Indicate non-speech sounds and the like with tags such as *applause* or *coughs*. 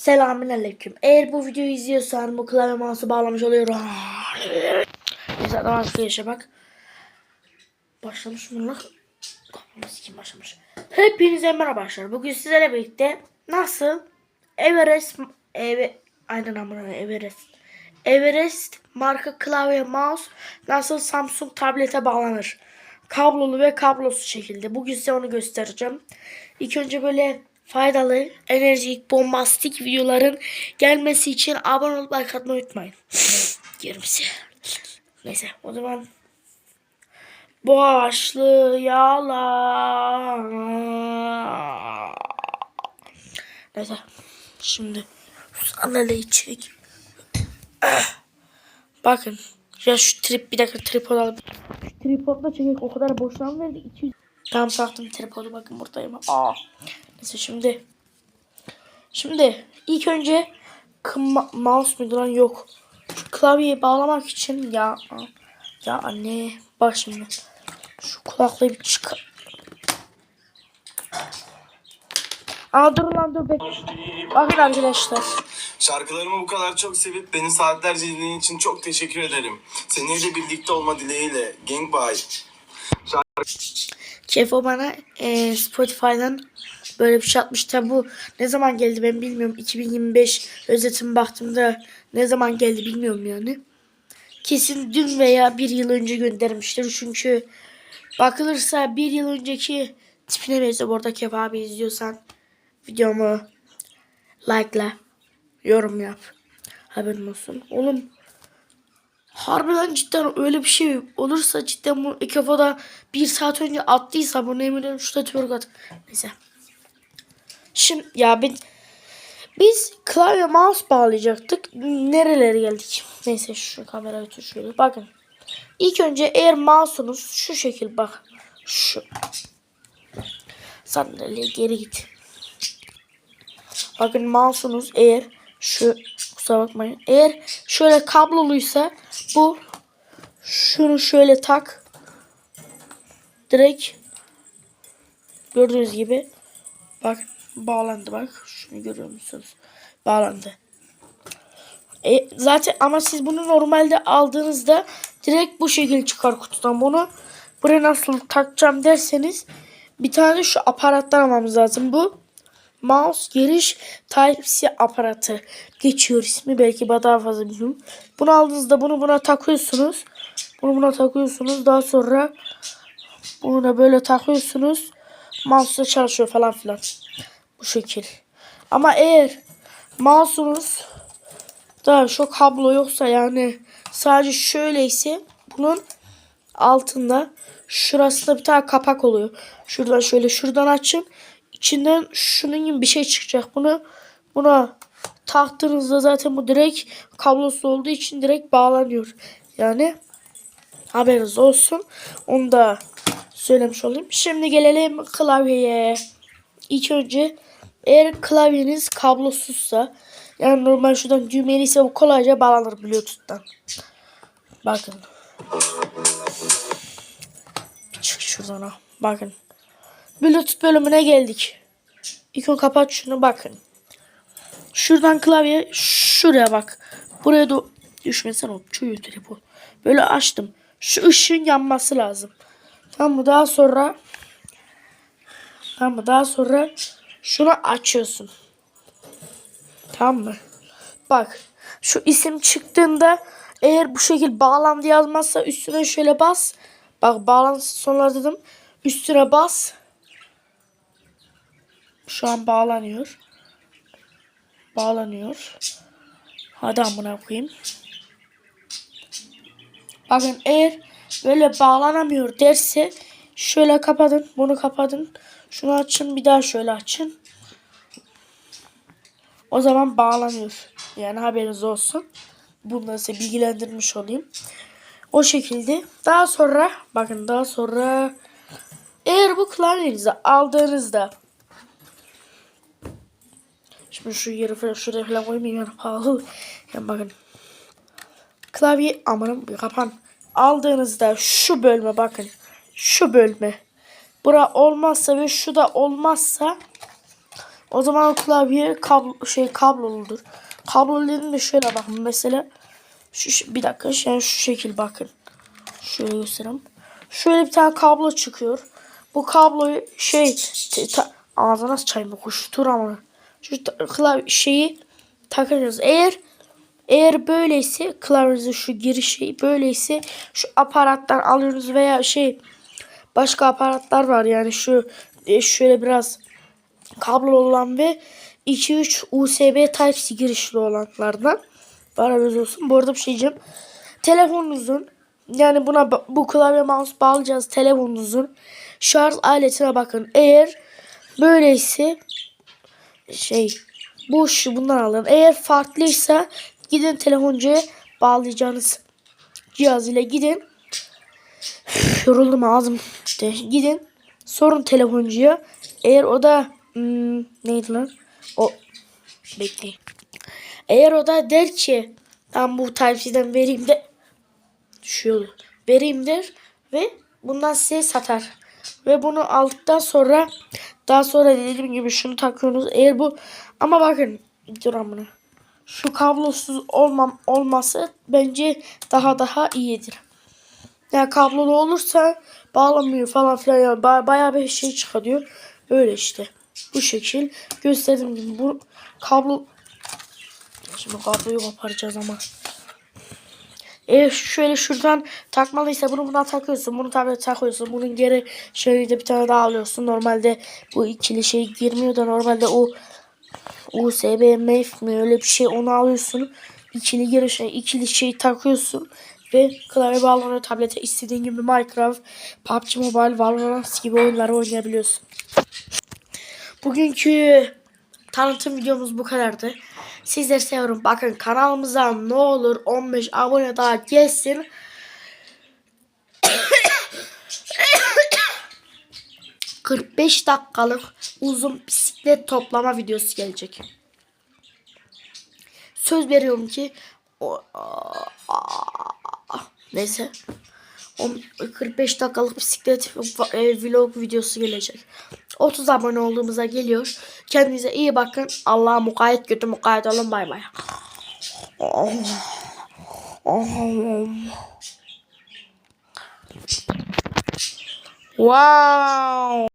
Selamünaleyküm. Eğer bu videoyu izliyorsan bu klavye mouse'u bağlamış oluyorum. Neyse adam arkadaşa bak. Başlamış mı lan? Nasıl kim başlamış? Hepinize merhaba arkadaşlar. Bugün sizlerle birlikte nasıl Everest Eve, aynen amına Everest. Everest marka klavye mouse nasıl Samsung tablete bağlanır? Kablolu ve kablosuz şekilde. Bugün size onu göstereceğim. İlk önce böyle faydalı, enerjik, bombastik videoların gelmesi için abone olup like atmayı unutmayın. *laughs* Girmesi. Neyse o zaman başlayalım. Neyse şimdi sandalyeyi çek. *clears throat* Bakın ya şu trip bir dakika tripod alıp şu tripodla çekek o kadar boşluğum verdi 200 Tam taktım tripodu bakın buradayım. Aa. Neyse şimdi şimdi ilk önce mouse lan yok. Şu klavyeyi bağlamak için ya ya anne bak şimdi şu kulaklığı bir çıkar. Aa dur lan dur bek. Bakın arkadaşlar. Şarkılarımı bu kadar çok sevip beni saatlerce dinlediğin için çok teşekkür ederim. Seninle birlikte olma dileğiyle. Gang bye. Kefo bana e, Spotify'dan böyle bir şey atmış. Tabi bu ne zaman geldi ben bilmiyorum. 2025 özetim baktığımda ne zaman geldi bilmiyorum yani. Kesin dün veya bir yıl önce göndermiştir. Çünkü bakılırsa bir yıl önceki tipine benziyor. Bu arada Kefo abi izliyorsan videomu like'la yorum yap. Haberin olsun. Oğlum Harbiden cidden öyle bir şey olursa cidden bu kafada bir saat önce attıysa bunu eminim şurada twerk at. Neyse. Şimdi ya biz, biz klavye mouse bağlayacaktık. Nerelere geldik? Neyse şu kamerayı tut şöyle. Bakın. İlk önce eğer mouse'unuz şu şekil bak. Şu. Sandalye geri git. Bakın mouse'unuz eğer şu kusura bakmayın. Eğer şöyle kabloluysa bu şunu şöyle tak. Direkt gördüğünüz gibi bak bağlandı bak. Şunu görüyor musunuz? Bağlandı. E, zaten ama siz bunu normalde aldığınızda direkt bu şekil çıkar kutudan. Bunu buraya nasıl takacağım derseniz bir tane şu aparattan almamız lazım. Bu mouse giriş Type-C aparatı geçiyor ismi belki daha fazla bilmiyorum. Bunu aldığınızda bunu buna takıyorsunuz. Bunu buna takıyorsunuz. Daha sonra bunu da böyle takıyorsunuz. Mouse da çalışıyor falan filan. Bu şekil. Ama eğer mouse'unuz da şu kablo yoksa yani sadece şöyleyse bunun altında şurasında bir tane kapak oluyor. Şuradan şöyle şuradan açın. İçinden şunun gibi bir şey çıkacak. Bunu buna taktığınızda zaten bu direkt kablosuz olduğu için direkt bağlanıyor. Yani haberiniz olsun. Onu da söylemiş olayım. Şimdi gelelim klavyeye. İlk önce eğer klavyeniz kablosuzsa yani normal şuradan düğmeliyse bu kolayca bağlanır Bluetooth'tan. Bakın. Çık şuradan. Bakın. Bluetooth bölümüne geldik. İlk kapat şunu bakın. Şuradan klavye şuraya bak. Buraya da düşmesen o çuyu telefon. Böyle açtım. Şu ışığın yanması lazım. Tamam mı? Daha sonra tamam mı? Daha sonra şunu açıyorsun. Tamam mı? Bak. Şu isim çıktığında eğer bu şekil bağlandı yazmazsa üstüne şöyle bas. Bak bağlantısı sonlar dedim. Üstüne bas. Şu an bağlanıyor. Bağlanıyor. Hadi amına koyayım. Bakın eğer böyle bağlanamıyor derse şöyle kapatın. Bunu kapatın. Şunu açın. Bir daha şöyle açın. O zaman bağlanıyor. Yani haberiniz olsun. Bunları size bilgilendirmiş olayım. O şekilde. Daha sonra bakın daha sonra eğer bu klavyenizi aldığınızda Şimdi şu yeri falan şuraya falan koymayayım yani pahalı. *laughs* Yani bakın. Klavye amanım kapan. Aldığınızda şu bölme bakın. Şu bölme. Bura olmazsa ve şu da olmazsa O zaman klavye kablo şey kabloludur. Kablo dediğimde şöyle bakın mesela şu bir dakika yani şu şekil bakın. Şöyle göstereyim. Şöyle bir tane kablo çıkıyor. Bu kabloyu şey ağzına çayma kuştur ama şu klavye şeyi takacağız. Eğer eğer böyleyse klavyenizin şu girişi böyleyse şu aparattan alıyorsunuz veya şey başka aparatlar var yani şu e, şöyle biraz kablo olan ve 2-3 USB Type-C girişli olanlardan haberiniz olsun. Bu arada bir şey diyeceğim. Telefonunuzun yani buna bu klavye mouse bağlayacağız telefonunuzun şarj aletine bakın. Eğer böyleyse şey bu şu bundan alın. Eğer farklıysa gidin telefoncuya bağlayacağınız cihaz ile gidin. *sighs* Yoruldum ağzım. gitti. Gidin sorun telefoncuya. Eğer o da hmm, neydi lan? O bekleyin. Eğer o da der ki ben bu Type-C'den vereyim de yolu vereyim der ve bundan size satar. Ve bunu aldıktan sonra daha sonra dediğim gibi şunu takıyorsunuz. Eğer bu ama bakın dur amına. Şu kablosuz olmam olması bence daha daha iyidir. Yani kablolu olursa bağlamıyor falan filan yani ba- bayağı bir şey çıkarıyor. Öyle işte. Bu şekil gösterdiğim gibi bu kablo Şimdi kabloyu koparacağız ama. Eğer şöyle şuradan takmalıysa bunu buna takıyorsun. Bunu tabii takıyorsun. Bunun geri şöyle de bir tane daha alıyorsun. Normalde bu ikili şey girmiyor da normalde o USB MF mi öyle bir şey onu alıyorsun. İkili geri şey ikili şey takıyorsun ve klavye bağlanıyor tablete istediğin gibi Minecraft, PUBG Mobile, Valorant gibi oyunları oynayabiliyorsun. Bugünkü tanıtım videomuz bu kadardı. Sizleri seviyorum. Bakın kanalımıza ne olur 15 abone daha gelsin. *coughs* ...45 dakikalık uzun bisiklet toplama videosu gelecek. Söz veriyorum ki... O, neyse. On- 45 dakikalık bisiklet e, vlog videosu gelecek. 30 abone olduğumuza geliyor. Kendinize iyi bakın. Allah'a mukayyet kötü mukayyet olun. Bay bay. Wow.